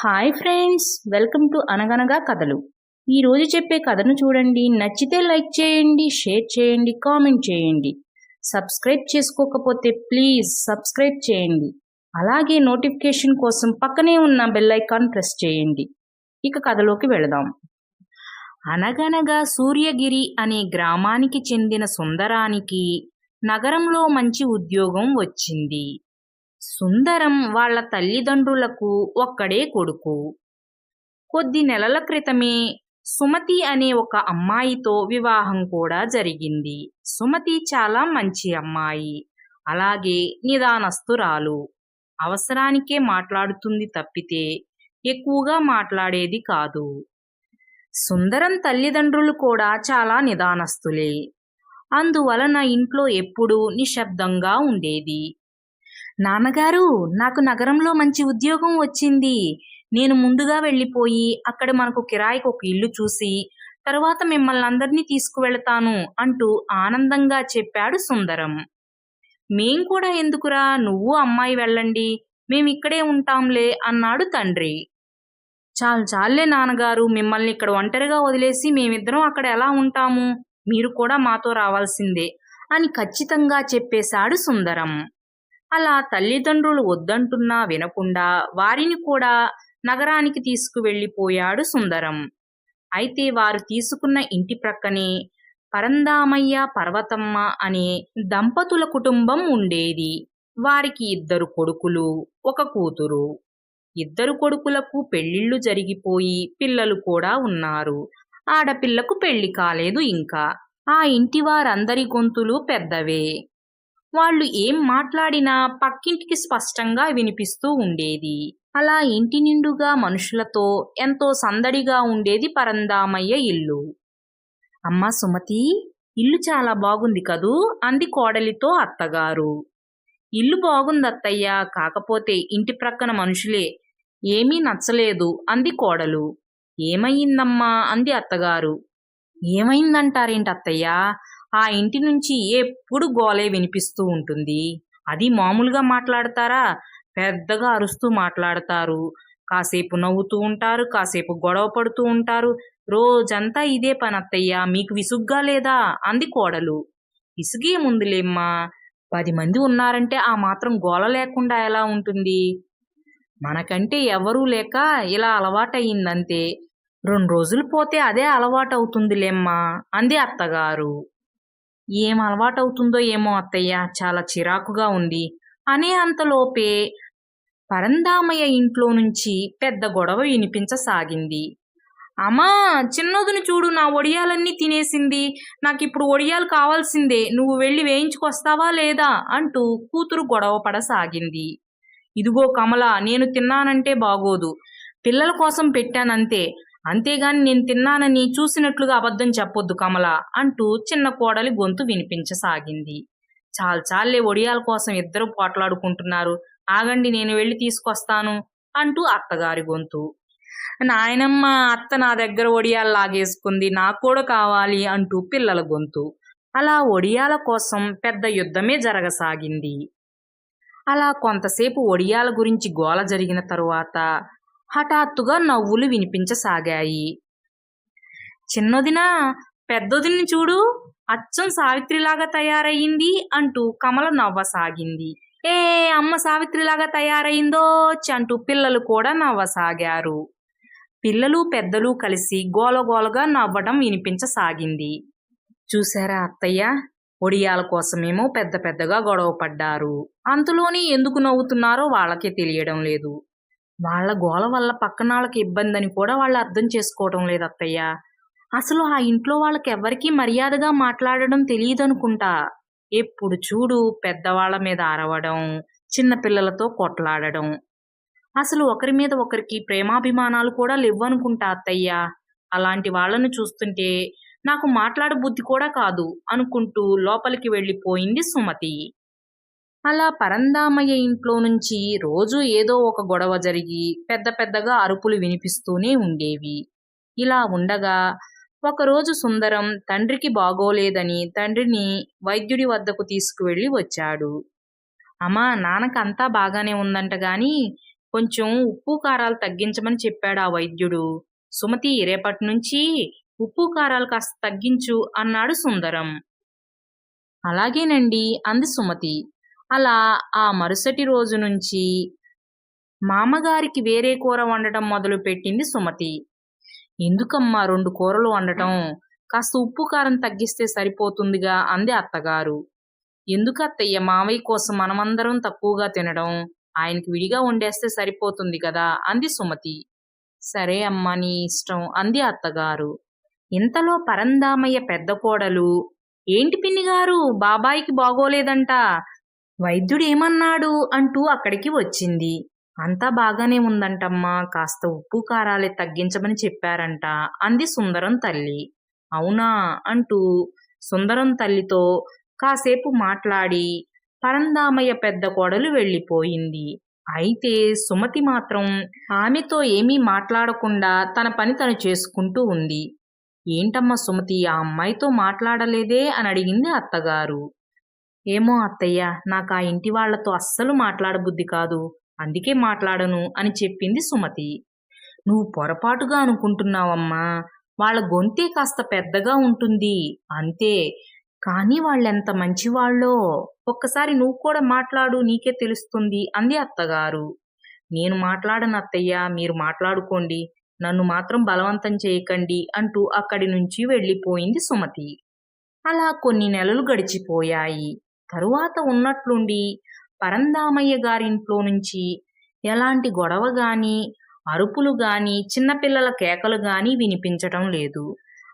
Hi friends welcome to అనగనగా కథలు ఈరోజు చెప్పే కథను చూడండి. నచ్చితే లైక్ చేయండి షేర్ చేయండి కామెంట్ చేయండి. సబ్స్క్రైబ్ చేసుకోకపోతే ప్లీజ్ సబ్స్క్రైబ్ చేయండి. అలాగే నోటిఫికేషన్ కోసం పక్కనే ఉన్న బెల్ ఐకాన్ ప్రెస్ చేయండి. ఇక కథలోకి వెళదాం. అనగనగా సూర్యగిరి అనే గ్రామానికి చెందిన సుందరానికి నగరంలో మంచి ఉద్యోగం వచ్చింది. సుందరం వాళ్ళ తల్లిదండ్రులకు ఒక్కడే కొడుకు. కొద్ది నెలల క్రితమే సుమతి అనే ఒక అమ్మాయితో వివాహం కూడా జరిగింది. సుమతి చాలా మంచి అమ్మాయి. అలాగే నిదానస్తురాలు. అవసరానికే మాట్లాడుతుంది తప్పితే ఎక్కువగా మాట్లాడేది కాదు. సుందరం తల్లిదండ్రులు కూడా చాలా నిదానస్తులే. అందువలన ఇంట్లో ఎప్పుడూ నిశ్శబ్దంగా ఉండేది. నాన్నగారు నాకు నగరంలో మంచి ఉద్యోగం వచ్చింది. నేను ముందుగా వెళ్ళిపోయి అక్కడ మనకు కిరాయికి ఒక ఇల్లు చూసి తర్వాత మిమ్మల్ని అందరినీ తీసుకువెళతాను అంటూ ఆనందంగా చెప్పాడు సుందరం. మేం కూడా ఎందుకురా నువ్వు అమ్మాయి వెళ్ళండి మేమిక్కడే ఉంటాంలే అన్నాడు తండ్రి. చాలు చాలే నాన్నగారు మిమ్మల్ని ఇక్కడ ఒంటరిగా వదిలేసి మేమిద్దరం అక్కడ ఎలా ఉంటాము? మీరు కూడా మాతో రావాల్సిందే అని ఖచ్చితంగా చెప్పేశాడు సుందరం. అలా తల్లిదండ్రులు వద్దంటున్నా వినకుండా వారిని కూడా నగరానికి తీసుకువెళ్ళిపోయాడు సుందరం. అయితే వారు తీసుకున్న ఇంటి ప్రక్కనే పరందామయ్య పర్వతమ్మ అనే దంపతుల కుటుంబం ఉండేది. వారికి ఇద్దరు కొడుకులు ఒక కూతురు. ఇద్దరు కొడుకులకు పెళ్ళిళ్ళు జరిగిపోయి పిల్లలు కూడా ఉన్నారు. ఆడపిల్లకు పెళ్ళి కాలేదు ఇంకా. ఆ ఇంటి వారందరి గొంతులు పెద్దవే. వాళ్ళు ఏం మాట్లాడినా పక్కింటికి స్పష్టంగా వినిపిస్తూ ఉండేది. అలా ఇంటి నిండుగా మనుషులతో ఎంతో సందడిగా ఉండేది పరందామయ్య ఇల్లు. అమ్మా సుమతి ఇల్లు చాలా బాగుంది కదూ? అంది కోడలితో అత్తగారు. ఇల్లు బాగుంది అత్తయ్య కాకపోతే ఇంటి ప్రక్కన మనుషులే. ఏమీ నచ్చలేదు అంది కోడలు. ఏమయ్యిందమ్మా? అంది అత్తగారు. ఏమైందంటారేంటత్తయ్యా ఆ ఇంటి నుంచి ఎప్పుడు గోలే వినిపిస్తూ ఉంటుంది. అది మామూలుగా మాట్లాడతారా? పెద్దగా అరుస్తూ మాట్లాడతారు. కాసేపు నవ్వుతూ ఉంటారు కాసేపు గొడవ పడుతూ ఉంటారు. రోజంతా ఇదే పని మీకు విసుగ్గా లేదా? అంది కోడలు. విసుగే ముందులేమ్మా పది మంది ఉన్నారంటే ఆ మాత్రం గోల లేకుండా ఎలా ఉంటుంది? మనకంటే ఎవరూ లేక ఇలా అలవాటయ్యిందంతే రెండు రోజులు పోతే అదే అలవాటు అవుతుందిలేమ్మా అంది అత్తగారు. ఏం అలవాటవుతుందో ఏమో అత్తయ్య చాలా చిరాకుగా ఉంది. అనే అంతలోపే పరందామయ్య ఇంట్లో నుంచి పెద్ద గొడవ వినిపించసాగింది. అమ్మా చిన్నదుని చూడు నా ఒడియాలన్నీ తినేసింది. నాకు ఇప్పుడు ఒడియాలు కావాల్సిందే నువ్వు వెళ్ళి వేయించుకొస్తావా లేదా? అంటూ కూతురు గొడవ పడసాగింది. ఇదిగో కమల నేను తిన్నానంటే బాగోదు. పిల్లల కోసం పెట్టానంతే. అంతేగాని నేను తిన్నానని చూసినట్లుగా అబద్ధం చెప్పొద్దు కమల అంటూ చిన్న కోడలి గొంతు వినిపించసాగింది. చాలు చాలే ఒడియాల కోసం ఇద్దరు పోట్లాడుకుంటున్నారు. ఆగండి నేను వెళ్ళి తీసుకొస్తాను అంటూ అత్తగారి గొంతు. నాయనమ్మ అత్త నా దగ్గర ఒడియాలు లాగేసుకుంది. నాకు కూడా కావాలి అంటూ పిల్లల గొంతు. అలా ఒడియాల కోసం పెద్ద యుద్ధమే జరగసాగింది. అలా కొంతసేపు ఒడియాల గురించి గోల జరిగిన తరువాత హఠాత్తుగా నవ్వులు వినిపించసాగాయి. చిన్నదినా పెద్దదిని చూడు అచ్చం సావిత్రిలాగా తయారయ్యింది అంటూ కమల నవ్వసాగింది. ఏ అమ్మ సావిత్రిలాగా తయారైందో అంటూ పిల్లలు కూడా నవ్వసాగారు. పిల్లలు పెద్దలు కలిసి గోలగోలగా నవ్వడం వినిపించసాగింది. చూసారా అత్తయ్య? ఒడియాల కోసమేమో పెద్ద పెద్దగా గొడవ పడ్డారు అంతలోనే ఎందుకు నవ్వుతున్నారో వాళ్ళకే తెలియడం లేదు. వాళ్ళ గోల వల్ల పక్కనాళ్ళకి ఇబ్బంది అని కూడా వాళ్ళు అర్థం చేసుకోవటం లేదు అత్తయ్య. అసలు ఆ ఇంట్లో వాళ్ళకి ఎవరికీ మర్యాదగా మాట్లాడడం తెలియదనుకుంటా. ఎప్పుడు చూడు పెద్దవాళ్ళ మీద అరవడం చిన్నపిల్లలతో కొట్లాడడం. అసలు ఒకరి మీద ఒకరికి ప్రేమాభిమానాలు కూడా లేవనుకుంటా అత్తయ్య. అలాంటి వాళ్ళను చూస్తుంటే నాకు మాట్లాడ బుద్ధి కూడా కాదు అనుకుంటూ లోపలికి వెళ్ళిపోయింది సుమతి. అలా పరందామయ్య ఇంట్లో నుంచి రోజు ఏదో ఒక గొడవ జరిగి పెద్ద పెద్దగా అరుపులు వినిపిస్తూనే ఉండేవి. ఇలా ఉండగా ఒకరోజు సుందరం తండ్రికి బాగోలేదని తండ్రిని వైద్యుడి వద్దకు తీసుకువెళ్ళి వచ్చాడు. అమ్మా నాన్నకంతా బాగానే ఉందంట గాని కొంచెం ఉప్పు కారాలు తగ్గించమని చెప్పాడు ఆ వైద్యుడు. సుమతి రేపటి నుంచి ఉప్పు కారాలు కాస్త తగ్గించు అన్నాడు సుందరం. అలాగేనండి అంది సుమతి. అలా ఆ మరుసటి రోజు నుంచి మామగారికి వేరే కూర వండటం మొదలుపెట్టింది సుమతి. ఎందుకమ్మా రెండు కూరలు వండటం? కాస్త ఉప్పు కారం తగ్గిస్తే సరిపోతుందిగా అంది అత్తగారు. ఎందుకత్తయ్య మావయ్య కోసం మనమందరం తక్కువగా తినడం ఆయనకి విడిగా వండేస్తే సరిపోతుంది కదా అంది సుమతి. సరే అమ్మా నీ ఇష్టం అంది అత్తగారు. ఇంతలో పరందామయ్య పెద్ద కోడలు ఏంటి పిన్ని గారు? బాబాయికి బాగోలేదంట. వైద్యుడు ఏమన్నాడు అంటూ అక్కడికి వచ్చింది. అంతా బాగానే ఉందంటమ్మా కాస్త ఉప్పు కారాలే తగ్గించమని చెప్పారంట అంది సుందరం తల్లి. అవునా అంటూ సుందరం తల్లితో కాసేపు మాట్లాడి పరందామయ్య పెద్ద కోడలు వెళ్ళిపోయింది. అయితే సుమతి మాత్రం ఆమెతో ఏమీ మాట్లాడకుండా తన పని తను చేసుకుంటూ ఉంది. ఏంటమ్మా సుమతి ఆ అమ్మాయితో మాట్లాడలేదే అని అడిగింది అత్తగారు. ఏమో అత్తయ్య నాకు ఆ ఇంటి వాళ్ళతో అస్సలు మాట్లాడబుద్ధి కాదు. అందుకే మాట్లాడను అని చెప్పింది సుమతి. నువ్వు పొరపాటుగా అనుకుంటున్నావమ్మా వాళ్ళ గొంతే కాస్త పెద్దగా ఉంటుంది అంతే. కానీ వాళ్ళెంత మంచివాళ్ళో ఒక్కసారి నువ్వు కూడా మాట్లాడు నీకే తెలుస్తుంది అంది అత్తగారు. నేను మాట్లాడను అత్తయ్య మీరు మాట్లాడుకోండి నన్ను మాత్రం బలవంతం చేయకండి అంటూ అక్కడి నుంచి వెళ్ళిపోయింది సుమతి. అలా కొన్ని నెలలు గడిచిపోయాయి. తరువాత ఉన్నట్లుండి పరందామయ్య గారింట్లో నుంచి ఎలాంటి గొడవ గాని అరుపులు గాని చిన్నపిల్లల కేకలు గాని వినిపించటం లేదు.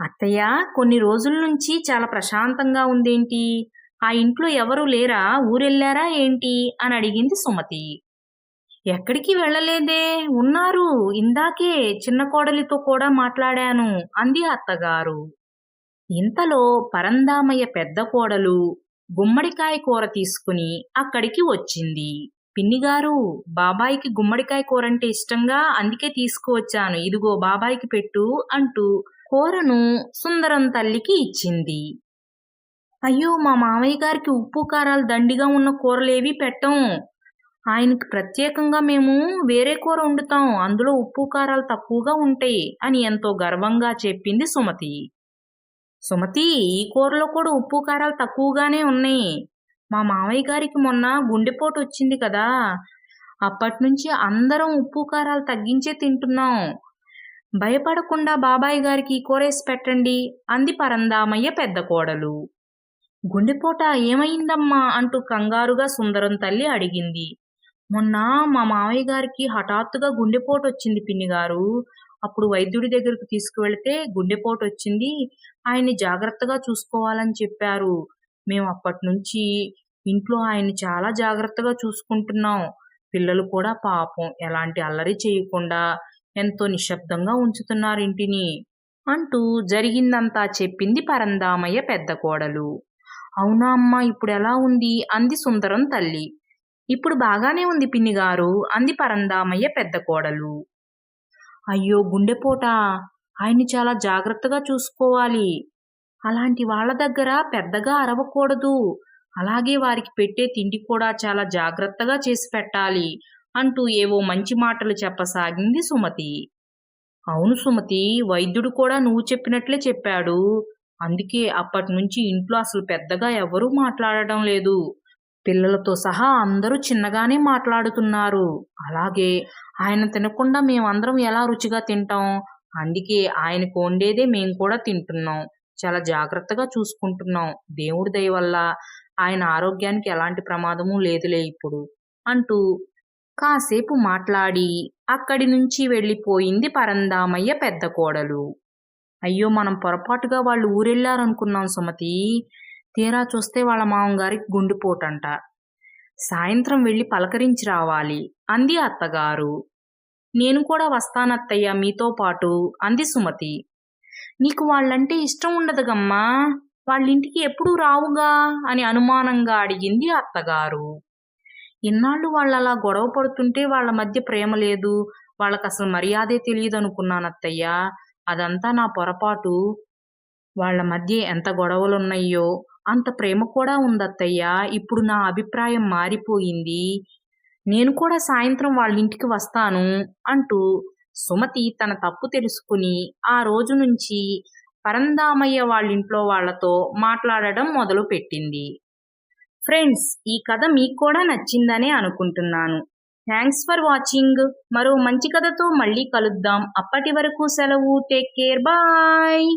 అత్తయ్య కొన్ని రోజుల నుంచి చాలా ప్రశాంతంగా ఉందేంటి? ఆ ఇంట్లో ఎవరు లేరా? ఊరెళ్ళారా ఏంటి? అని అడిగింది సుమతి. ఎక్కడికి వెళ్ళలేదే? ఉన్నారు. ఇందాకే చిన్న కోడలితో కూడా మాట్లాడాను అంది అత్తగారు. ఇంతలో పరందామయ్య పెద్ద కోడలు గుమ్మడికాయ కూర తీసుకుని అక్కడికి వచ్చింది. పిన్నిగారు బాబాయికి గుమ్మడికాయ కూర అంటే ఇష్టంగా అందుకే తీసుకువచ్చాను. ఇదిగో బాబాయికి పెట్టు అంటూ కూరను సుందరం తల్లికి ఇచ్చింది. అయ్యో మా మామయ్య గారికి ఉప్పు కారాలు దండిగా ఉన్న కూరలేవి పెట్టం. ఆయనకి ప్రత్యేకంగా మేము వేరే కూర వండుతాం. అందులో ఉప్పు కారాలు తక్కువగా ఉంటాయి అని ఎంతో గర్వంగా చెప్పింది సుమతి. సుమతి ఈ కూరలో కూడా ఉప్పు కారాలు తక్కువగానే ఉన్నాయి. మా మామయ్య గారికి మొన్న గుండెపోటు వచ్చింది కదా. అప్పటి నుంచి అందరం ఉప్పు కారాలు తగ్గించే తింటున్నాం. భయపడకుండా బాబాయ్ గారికి ఈ కూర వేసి పెట్టండి అంది పరందామయ్య పెద్ద కోడలు. గుండెపోట ఏమైందమ్మా అంటూ కంగారుగా సుందరం తల్లి అడిగింది. మొన్న మా మామయ్య గారికి హఠాత్తుగా గుండెపోటు వచ్చింది పిన్ని గారు. అప్పుడు వైద్యుడి దగ్గరకు తీసుకువెళితే గుండెపోటు వచ్చింది. ఆయన్ని జాగ్రత్తగా చూసుకోవాలని చెప్పారు. మేము అప్పటి నుంచి ఇంట్లో ఆయన్ని చాలా జాగ్రత్తగా చూసుకుంటున్నాం. పిల్లలు కూడా పాపం ఎలాంటి అల్లరి చేయకుండా ఎంతో నిశ్శబ్దంగా ఉంచుతున్నారు ఇంటిని అంటూ జరిగిందంతా చెప్పింది పరందామయ్య పెద్ద కోడలు. అవునా అమ్మా ఇప్పుడు ఎలా ఉంది? అంది సుందరం తల్లి. ఇప్పుడు బాగానే ఉంది పిన్నిగారు అంది పరందామయ్య పెద్ద కోడలు. అయ్యో గుండెపోట. ఆయన్ని చాలా జాగ్రత్తగా చూసుకోవాలి. అలాంటి వాళ్ళ దగ్గర పెద్దగా అరవకూడదు. అలాగే వారికి పెట్టే తిండి కూడా చాలా జాగ్రత్తగా చేసి పెట్టాలి అంటూ ఏవో మంచి మాటలు చెప్పసాగింది సుమతి. అవును సుమతి వైద్యుడు కూడా నువ్వు చెప్పినట్లే చెప్పాడు. అందుకే అప్పటి నుంచి ఇంట్లో అసలు పెద్దగా ఎవరూ మాట్లాడడం లేదు. పిల్లలతో సహా అందరూ చిన్నగానే మాట్లాడుతున్నారు. అలాగే ఆయన తినకుండా మేమందరం ఎలా రుచిగా తింటాం? అందుకే ఆయనకు వండేదే మేము కూడా తింటున్నాం. చాలా జాగ్రత్తగా చూసుకుంటున్నాం. దేవుడి దయ వల్ల ఆయన ఆరోగ్యానికి ఎలాంటి ప్రమాదము లేదులే ఇప్పుడు అంటూ కాసేపు మాట్లాడి అక్కడి నుంచి వెళ్ళిపోయింది పరందామయ్య పెద్ద కోడలు. అయ్యో మనం పొరపాటుగా వాళ్ళు ఊరెళ్ళారనుకున్నాం సుమతి. తీరా చూస్తే వాళ్ళ మామగారికి గుండెపోటంట. సాయంత్రం వెళ్ళి పలకరించి రావాలి అంది అత్తగారు. నేను కూడా వస్తానత్తయ్య మీతో పాటు అంది సుమతి. నీకు వాళ్ళంటే ఇష్టం ఉండదుగమ్మా వాళ్ళింటికి ఎప్పుడూ రావుగా? అని అనుమానంగా అడిగింది అత్తగారు. ఇన్నాళ్ళు వాళ్ళు అలా గొడవ పడుతుంటే వాళ్ళ మధ్య ప్రేమ లేదు వాళ్ళకి అసలు మర్యాదే తెలియదు అనుకున్నానత్తయ్య అదంతా నా పొరపాటు. వాళ్ళ మధ్య ఎంత గొడవలున్నాయో అంత ప్రేమ కూడా ఉందత్తయ్య. ఇప్పుడు నా అభిప్రాయం మారిపోయింది. నేను కూడా సాయంత్రం వాళ్ళ ఇంటికి వస్తాను అంటూ సుమతి తన తప్పు తెలుసుకుని ఆ రోజు నుంచి పరందామయ్య వాళ్ళ ఇంట్లో వాళ్ళతో మాట్లాడడం మొదలు పెట్టింది. ఫ్రెండ్స్ ఈ కథ మీకు కూడా నచ్చిందనే అనుకుంటున్నాను. Thanks for watching. మరో మంచి కథతో మళ్ళీ కలుద్దాం. అప్పటి వరకు సెలవు. Take care. బాయ్.